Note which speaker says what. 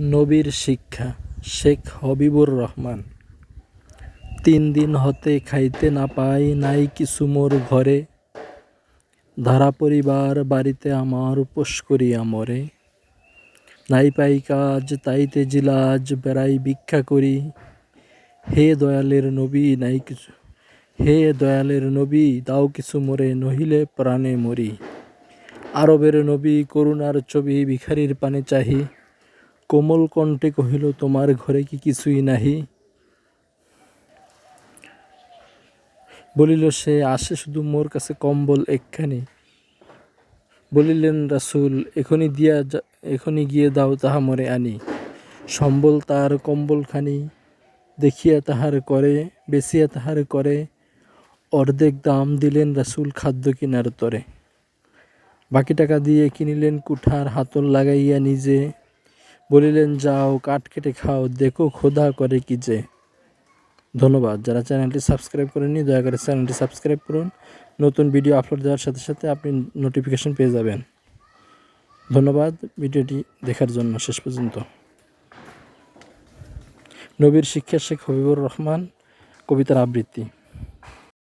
Speaker 1: নবীর শিক্ষা, শেখ হবিবুর রহমান। তিন দিন হতে খাইতে না পাই নাই কিছু মোর ঘরে। ধারা পরিবার বাড়িতে আমার উপোস করিয়া মরে। নাই পাই কাজ, তাইতে জিলাজ, বেড়াই ভিক্ষা করি। হে দয়ালের নবী, নাই কিছু, হে দয়ালের নবী, দাও কিছু মোরে, নহিলে প্রাণে মরি। আরবের নবী, করুণার ছবি ভিখারির পানে চাহি। কোমল কণ্ঠে কহিল, তোমার ঘরে কি কিছুই নাহি? বলিল, সে আসে শুধু মোর কাছে কম্বল একখানি। বলিলেন, রাসুল এখনই দিয়া এখনই গিয়ে দাও, তাহা মরে আনি। সম্বল তার কম্বলখানি, দেখিয়া তাহার করে, বেচিয়া তাহার করে। অর্ধেক দাম দিলেন রাসূল খাদ্য কিনার তরে। বাকি টাকা দিয়ে কিনিলেন কুঠার, হাতল লাগাইয়া নিজে বলিলেন, যাও, কাঠ কেটে খাও, দেখো খোদা করে কি যে। ধন্যবাদ। যারা চ্যানেলটি সাবস্ক্রাইব করেননি, দয়া করে চ্যানেলটি সাবস্ক্রাইব করুন। নতুন ভিডিও আপলোড দেওয়ার সাথে সাথে আপনি নোটিফিকেশন পেয়ে যাবেন। ধন্যবাদ ভিডিওটি দেখার জন্য শেষ পর্যন্ত। নবীর শিক্ষা শেখ হবিবুর রহমান, কবিতার আবৃত্তি।